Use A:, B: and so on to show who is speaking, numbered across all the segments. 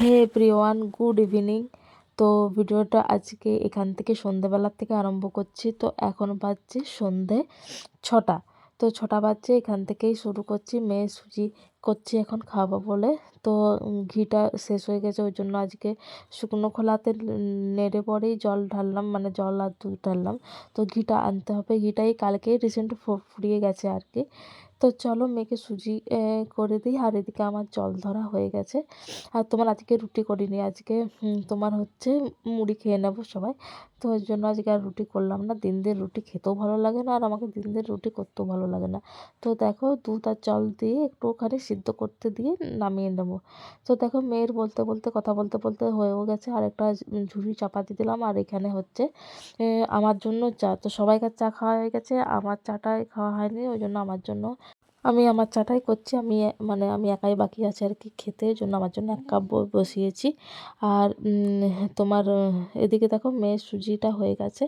A: হে everyone good evening. তো ভিডিওটা আজকে এখান থেকে সন্ধেবেলার থেকে আরম্ভ করছি। তো এখন বাজছে সন্ধে ছটা। তো ছটা বাজছে, এখান থেকেই শুরু করছি। মেয়ে সুজি করছি এখন খাব বলে। তো ঘিটা শেষ হয়ে গেছে, ওই জন্য আজকে শুকনো খোলাতে নেড়ে পরেই জল ঢাললাম মানে জল আর দুধ ঢাললাম। তো ঘিটা আনতে হবে। ঘিটাই কালকেই রিসেন্ট ফুরিয়ে গেছে আর কি। তো চলো মেয়েকে সুজি করে দিই। আর এদিকে আমার জল ধরা হয়ে গেছে। আর তোমার আজকে রুটি করিনি। আজকে তোমার হচ্ছে মুড়ি খেয়ে নেব সবাই। তো ওই জন্য আজকে আর রুটি করলাম না। দিন দিন রুটি খেতেও ভালো লাগে না আর আমাকে দিন দিন রুটি করতেও ভালো লাগে না। তো দেখো দুধ আর জল দিয়ে একটুখানি সিদ্ধ করতে দিয়ে নামিয়ে নেব। তো দেখো মেয়ের বলতে বলতে কথা বলতে বলতে হয়েও গেছে। আর একটা ঝুড়ি চাপাতি দিলাম আর এখানে হচ্ছে আমার জন্য চা। তো সবাইকার চা খাওয়া হয়ে গেছে। আমার চাটাই খাওয়া হয়নি, ওই জন্য আমার জন্য আমি আমার চাটাই করছি আমি মানে আমি একাই বাকি আছি আর কি খেতে জন্য আমার জন্য এক কাপ বসিয়েছি। আর তোমার এদিকে দেখো মেয়ের সুজিটা হয়ে গেছে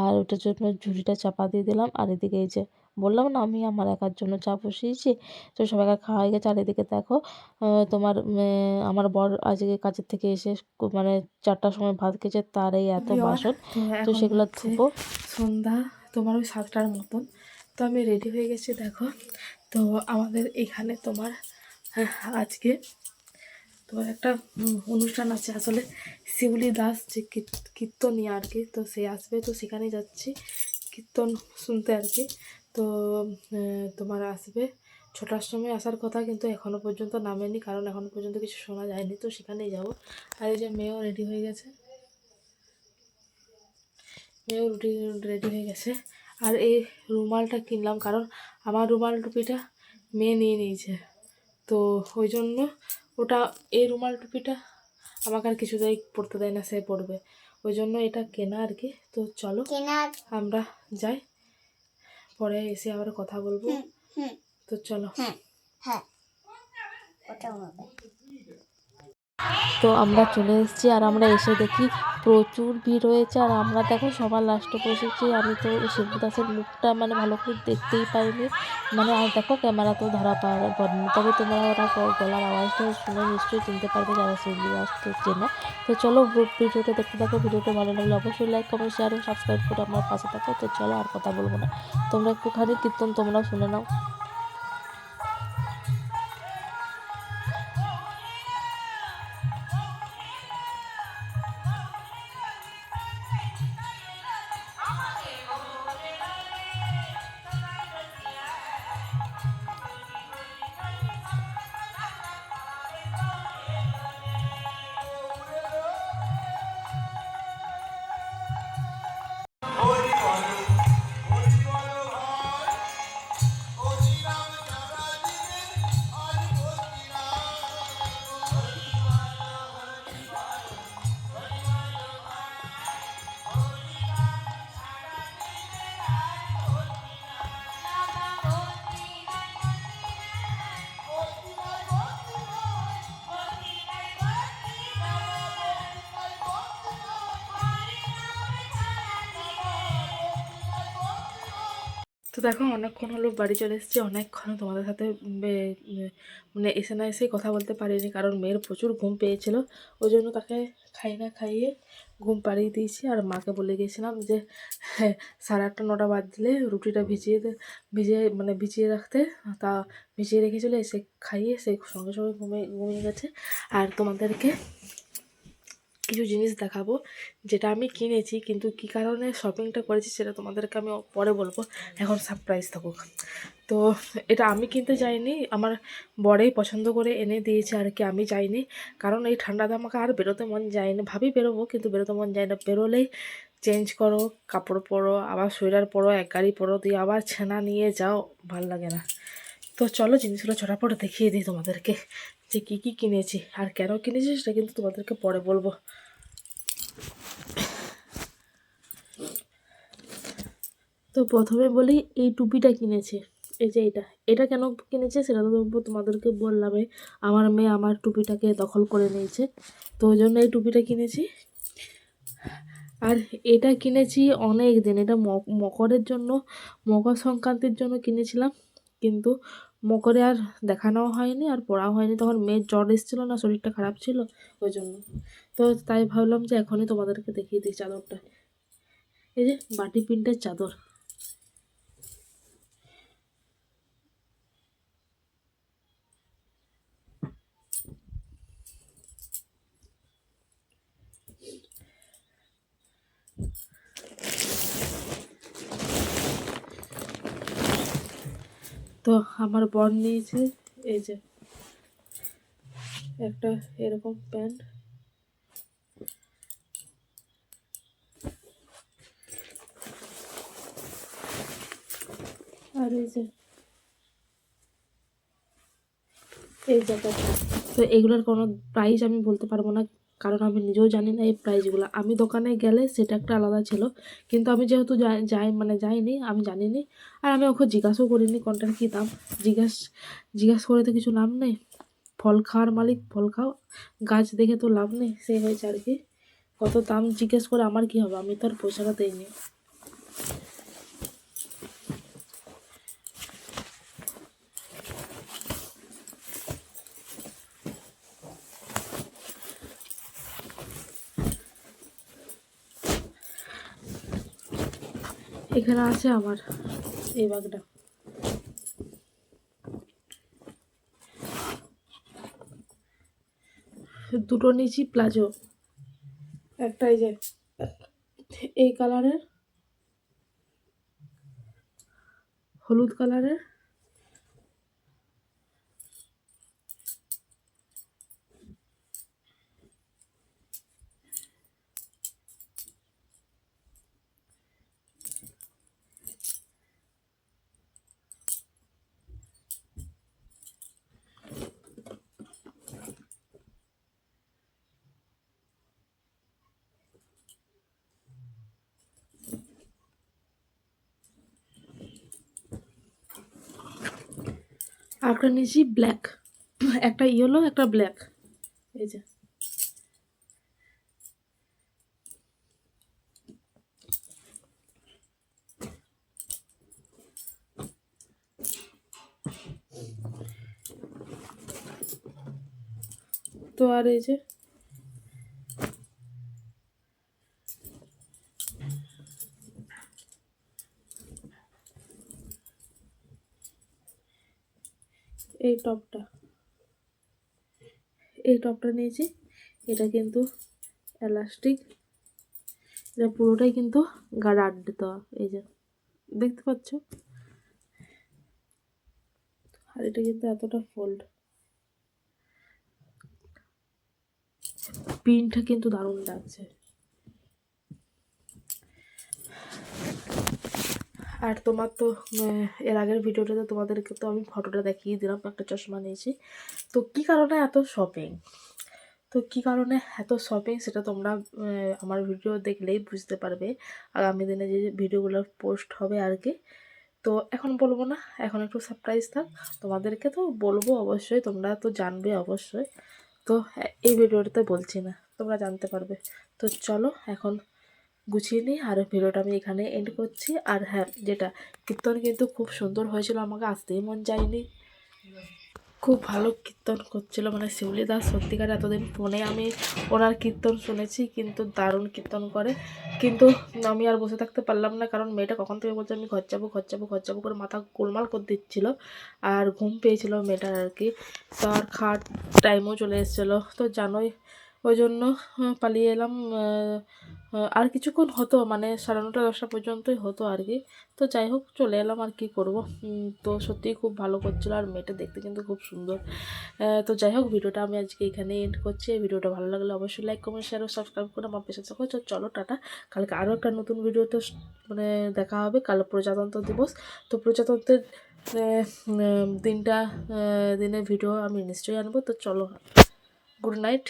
A: আর ওটার জন্য ঝুড়িটা চাপা দিয়ে দিলাম। আর এদিকে এই যে বললাম না আমি আমার একার জন্য চা বসিয়েছি তো সবাইকে খাওয়া হয়ে গেছে। আর এদিকে দেখো তোমার আমার বর আজকে কাজের থেকে এসে মানে চারটার সময় ভাত খেয়েছে তার এই এত বাসন
B: তো
A: সেগুলো ধুবো।
B: সন্ধ্যা তোমার ওই সাতটার মতন। তো আমি রেডি হয়ে গেছি দেখো। তো আমাদের এখানে তোমার আহ, আজকে তোমার একটা অনুষ্ঠান আছে। আসলে শিউলি দাস যে কীর- কীর্তনিয়া আর কি তো সে আসবে। তো সেখানে যাচ্ছি কীর্তন শুনতে আর কি। তো তোমার আসবে ছটার সময় আসার কথা কিন্তু এখনও পর্যন্ত নামেনি কারণ এখনও পর্যন্ত কিছু শোনা যায়নি। তো সেখানেই যাব। আর এই যে মেয়েও রেডি হয়ে গেছে। মেয়েও রুটি রেডি হয়ে গেছে। আর এই রুমালটা কিনলাম কারণ আমার রুমাল টুপিটা মেয়ে নিয়ে নিয়েছে। তো ওই জন্য ওটা এই রুমাল টুপিটা আমাকে আর কিছু কিছুতেই পড়তে দেয় না সে পড়বে। ওই জন্য এটা কেনা আর কি। তো চলো আমরা যাই পরে এসে আবার কথা বলব। তো চলো।
C: হ্যাঁ হ্যাঁ। ওটাও হবে।
A: তো আমরা চলে এসেছি আর আমরা এসে দেখি প্রচুর ভিড় হয়েছে আর আমরা দেখো সবার লাস্টে বসেছি। আমি তো শিবু দাসের মুখটা মানে ভালো করে দেখতেই পাইনি। মানে আর দেখো ক্যামেরা তো ধরা পড়েনি। তবে তোমরা ওরা গলার আওয়াজটা শুনে নিশ্চয়ই চিনতে পারবে যারা দাসকে চেনে। তো চলো ভিডিওটা দেখতে থাকো। ভিডিওটা ভালো লাগলে অবশ্যই লাইক কমেন্ট শেয়ার সাবস্ক্রাইব করে আমার পাশে থাকো। তো চলো আর কথা বলব না। তোমরা একটুখানি কীর্তন তোমরাও শুনে নাও।
B: তো দেখো অনেকক্ষণ হলো বাড়ি চলে এসেছি অনেকক্ষণ তোমাদের সাথে মানে এসে না এসেই কথা বলতে পারিনি কারণ মেয়ের প্রচুর ঘুম পেয়েছিল। ওই জন্য তাকে খাই না খাইয়ে ঘুম পাড়িয়ে দিয়েছি আর মাকে বলে গিয়েছিলাম যে হ্যাঁ, সাড়ে আটটা নটা বাদ দিলে রুটিটা ভিজিয়ে ভিজিয়ে মানে ভিজিয়ে রাখতে। তা ভিজিয়ে রেখেছিলো এসে খাইয়ে সে সঙ্গে সঙ্গে ঘুমিয়ে ঘুমিয়ে গেছে। আর তোমাদেরকে কিছু জিনিস দেখাবো, যেটা আমি কিনেছি, কিন্তু কী কারণে শপিংটা করেছি সেটা তোমাদেরকে আমি পরে বলব। এখন সারপ্রাইজ থাকুক। তো এটা আমি কিনতে যাইনি, আমার বরেই পছন্দ করে এনে দিয়েছে আর কি, আমি যাইনি। কারণ এই ঠান্ডাতে আমাকে আর বেরোতে মন যায় না। ভাবি বেরোবো, কিন্তু বেরোতে মন যায় না। বেরোলেই চেঞ্জ করো, কাপড় পরো, আবার সোয়েটার পরো, এক গাড়ি পরো, দিয়ে আবার ছেনা নিয়ে যাও, ভালো লাগে না। তো চলো জিনিসগুলো ছটাপট দেখিয়ে দিই তোমাদেরকে, যে কী কী কিনেছি, আর কেন কিনেছি সেটা কিন্তু তোমাদেরকে পরে বলব। তো প্রথমে বলি, এই টুপিটা কিনেছে। এই যে এটা এটা কেন কিনেছে সেটা তো তোমাদেরকে বললামই। আমার মেয়ে আমার টুপিটাকে দখল করে নিয়েছে। তো ওই জন্য এই টুপিটা কিনেছি। আর এটা কিনেছি অনেক দিন। এটা মকরের জন্য, মকর সংক্রান্তির জন্য কিনেছিলাম। কিন্তু
A: মকরে আর দেখানো হয়নি আর পড়াও হয়নি। তখন মেয়ের জ্বর এসেছিল না, শরীরটা খারাপ ছিল ওই জন্য। তো তাই ভাবলাম যে এখনই তোমাদেরকে দেখিয়ে দিই চাদরটা। এই যে বাটি প্রিন্টের চাদর। তো আমার বর নিয়েছে, এই যে। একটা এরকম প্যান্ট। আর এই যে, এই জ্যাকেটটা তো এগুলোর কোনো প্রাইস আমি বলতে পারব না। কারণ আমি নিজেও জানি না এই প্রাইসগুলো আমি দোকানে গেলে সেটা একটা আলাদা ছিল। কিন্তু আমি যেহেতু যাই মানে যাইনি, আমি জানিনি। আর আমি ওকে জিজ্ঞাসাও করিনি কোনটার কী দাম। জিজ্ঞাস, জিজ্ঞাসা করে তো কিছু লাভ নেই। ফল খাওয়ার মালিক, ফল খাও। গাছ দেখে তো লাভ নেই সেই হয়েছে আর কি। কত দাম জিজ্ঞেস করে আমার কি হবে? আমি তো আর পয়সাটা দিইনি। এখানে আছে আমার এই বাঘটা। দুটো নিচি প্লাজো। একটাই যে এই কালারের হলুদ কালারের আর একটা নিয়েছি ব্ল্যাক। একটা ইয়েলো একটা ব্ল্যাক। এই যে। তো আর এই যে এই টপটা। এই টপটা নিয়েছি। এটা কিন্তু এলাস্টিক এটা পুরোটাই কিন্তু গার্ড দেওয়া। এই যে, দেখতে পাচ্ছ? আর এটা কিন্তু এতটা ফোল্ড প্রিন্টটা কিন্তু দারুণ লাগছে। আর তোমার তো এর আগের ভিডিওটাতে তোমাদেরকে তো আমি ফটোটা দেখিয়ে দিলাম, একটা চশমা নিয়েছি। তো কী কারণে এত শপিং তো কী কারণে এত শপিং সেটা তোমরা আমার ভিডিও দেখলেই বুঝতে পারবে। আগামী দিনে যে ভিডিওগুলো পোস্ট হবে আর কি। তো এখন বলব না, এখন একটু সারপ্রাইজ থাক। তোমাদেরকে তো বলব অবশ্যই, তোমরা তো জানবে অবশ্যই। তো এই ভিডিওটাতে বলছি না, তোমরা জানতে পারবে। তো চলো, এখন গুছিয়ে নিই আর ভিডিওটা আমি এখানে এন্ড করছি। আর হ্যাঁ যেটা কীর্তন কিন্তু খুব সুন্দর হয়েছিল, আমাকে আসতেই মন যায়নি। খুব ভালো কীর্তন করছিল মানে শিউলি দাস সত্যিকার এতদিন ফোনে আমি ওনার কীর্তন শুনেছি, কিন্তু দারুণ কীর্তন করে। কিন্তু আমি আর বসে থাকতে পারলাম না, কারণ মেয়েটা কখন থেকে বলছে, আমি ঘর যাব ঘর যাব ঘর যাব করে মাথা গোলমাল করে দিচ্ছিল আর ঘুম পেয়েছিল মেয়েটার আর কি। তো আর খাওয়ার টাইমও চলে এসেছিল। তো জানোই, ওই জন্য পালিয়ে এলাম আর কিছুক্ষণ হতো মানে সাড়ে নটা, দশটা পর্যন্তই হতো আর কি। তো যাই হোক, চলে এলাম আর কি করব। তো সত্যিই খুব ভালো করছিল আর মেয়েটা দেখতে কিন্তু খুব সুন্দর। তো যাই হোক, ভিডিওটা আমি আজকে এখানে এন্ড করছি। ভিডিওটা ভালো লাগলে অবশ্যই লাইক কমেন্ট শেয়ার ও সাবস্ক্রাইব করে আমার পেছনে থাকো। চলো, টাটা। কালকে আরও একটা নতুন ভিডিওতে মানে দেখা হবে। কাল প্রজাতন্ত্র দিবস। তো প্রজাতন্ত্রের দিনটা দিনের ভিডিও আমি নিশ্চয়ই আনব। তো চলো গুড নাইট